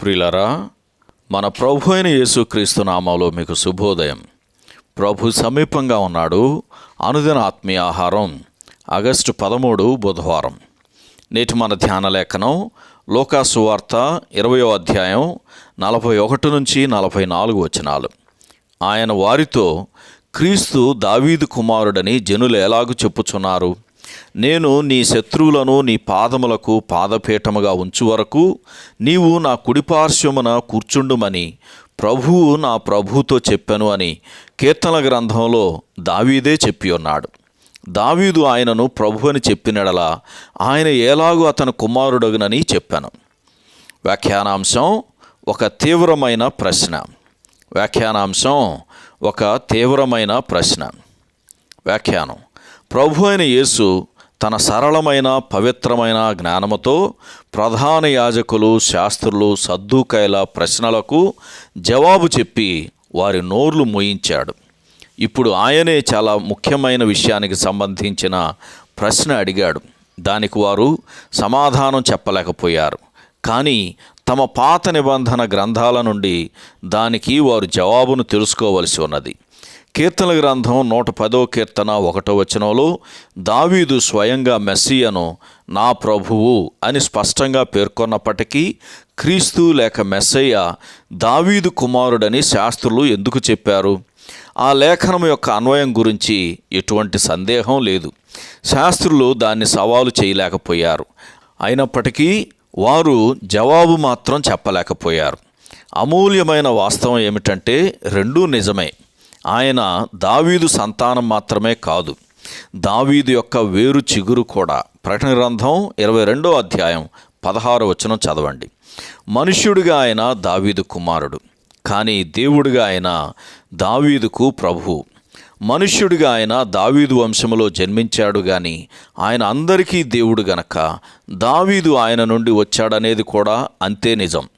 ప్రిలరా మన ప్రభు అయిన యేసుక్రీస్తు నామంలో మీకు శుభోదయం. ప్రభు సమీపంగా ఉన్నాడు. అనుదిన ఆత్మీయ ఆహారం ఆగస్టు పదమూడు బుధవారం. నేటి మన ధ్యాన లేఖనం లోకాసు వార్త ఇరవయో అధ్యాయం నలభై ఒకటి నుంచి నలభై నాలుగు వచనాలు. ఆయన వారితో క్రీస్తు దావీదు కుమారుడని జనులు ఎలాగు చెప్పుచున్నారు? నేను నీ శత్రువులను నీ పాదములకు పాదపీఠముగా ఉంచు వరకు నీవు నా కుడిపార్శ్వమున కూర్చుండుమని ప్రభువు నా ప్రభువుతో చెప్పాను అని కీర్తన గ్రంథంలో దావీదే చెప్పి ఉన్నాడు. దావీదు ఆయనను ప్రభు అని చెప్పినడలా ఆయన ఎలాగూ అతని కుమారుడగునని చెప్పాను. వ్యాఖ్యానాంశం ఒక తీవ్రమైన ప్రశ్న. వ్యాఖ్యానాంశం ఒక తీవ్రమైన ప్రశ్న. వ్యాఖ్యానం. ప్రభు అయిన యేసు తన సరళమైన పవిత్రమైన జ్ఞానముతో ప్రధాన యాజకులు శాస్త్రులు సద్దుకాయల ప్రశ్నలకు జవాబు చెప్పి వారి నోర్లు మోయించాడు. ఇప్పుడు ఆయనే చాలా ముఖ్యమైన విషయానికి సంబంధించిన ప్రశ్న అడిగాడు. దానికి వారు సమాధానం చెప్పలేకపోయారు. కానీ తమ పాత నిబంధన గ్రంథాల నుండి దానికి వారు జవాబును తెలుసుకోవలసి ఉన్నది. కీర్తన గ్రంథం నూట పదో కీర్తన ఒకటో వచనంలో దావీదు స్వయంగా మెస్సియను నా ప్రభువు అని స్పష్టంగా పేర్కొన్నప్పటికీ క్రీస్తు లేక మెస్సయ్య దావీదు కుమారుడని శాస్త్రులు ఎందుకు చెప్పారు? ఆ లేఖనం యొక్క అన్వయం గురించి ఎటువంటి సందేహం లేదు. శాస్త్రులు దాన్ని సవాలు చేయలేకపోయారు. అయినప్పటికీ వారు జవాబు మాత్రం చెప్పలేకపోయారు. అమూల్యమైన వాస్తవం ఏమిటంటే రెండూ నిజమే. ఆయన దావీదు సంతానం మాత్రమే కాదు దావీదు యొక్క వేరు చిగురు కూడా. ప్రకటన గ్రంథం ఇరవై రెండో అధ్యాయం పదహారు వచనం చదవండి. మనుష్యుడిగా ఆయన దావీదు కుమారుడు కానీ దేవుడిగా ఆయన దావీదుకు ప్రభువు. మనుష్యుడిగా ఆయన దావీదు వంశములో జన్మించాడు గాని ఆయన అందరికీ దేవుడు గనక దావీదు ఆయన నుండి వచ్చాడనేది కూడా అంతే నిజం.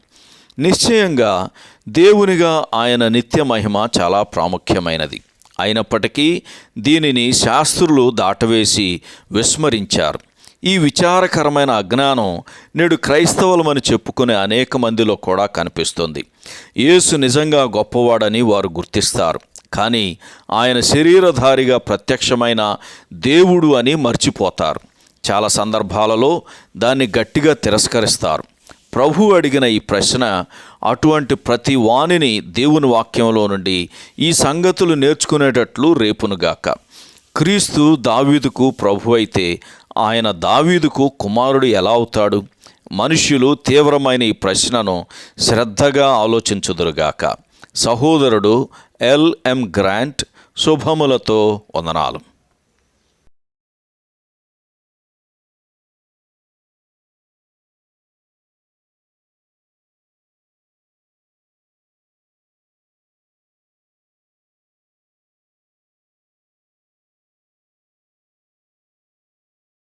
నిశ్చయంగా దేవునిగా ఆయన నిత్య మహిమ చాలా ప్రాముఖ్యమైనది. అయినప్పటికీ దీనిని శాస్త్రులు దాటవేసి విస్మరించారు. ఈ విచారకరమైన అజ్ఞానం నేడు క్రైస్తవులమని చెప్పుకునే అనేక మందిలో కూడా కనిపిస్తుంది. యేసు నిజంగా గొప్పవాడని వారు గుర్తిస్తారు. కానీ ఆయన శరీరధారిగా ప్రత్యక్షమైన దేవుడు అని మర్చిపోతారు. చాలా సందర్భాలలో దాన్ని గట్టిగా తిరస్కరిస్తారు. ప్రభు అడిగిన ఈ ప్రశ్న అటువంటి ప్రతి వాణిని దేవుని వాక్యంలో నుండి ఈ సంగతులు నేర్చుకునేటట్లు రేపునుగాక క్రీస్తు దావీదుకు ప్రభు అయితే ఆయన దావీదుకు కుమారుడు ఎలా అవుతాడు? మనుష్యులు తీవ్రమైన ఈ ప్రశ్నను శ్రద్ధగా ఆలోచించుదురుగాక. సహోదరుడు ఎల్ఎం గ్రాంట్ శుభములతో వందనాలు.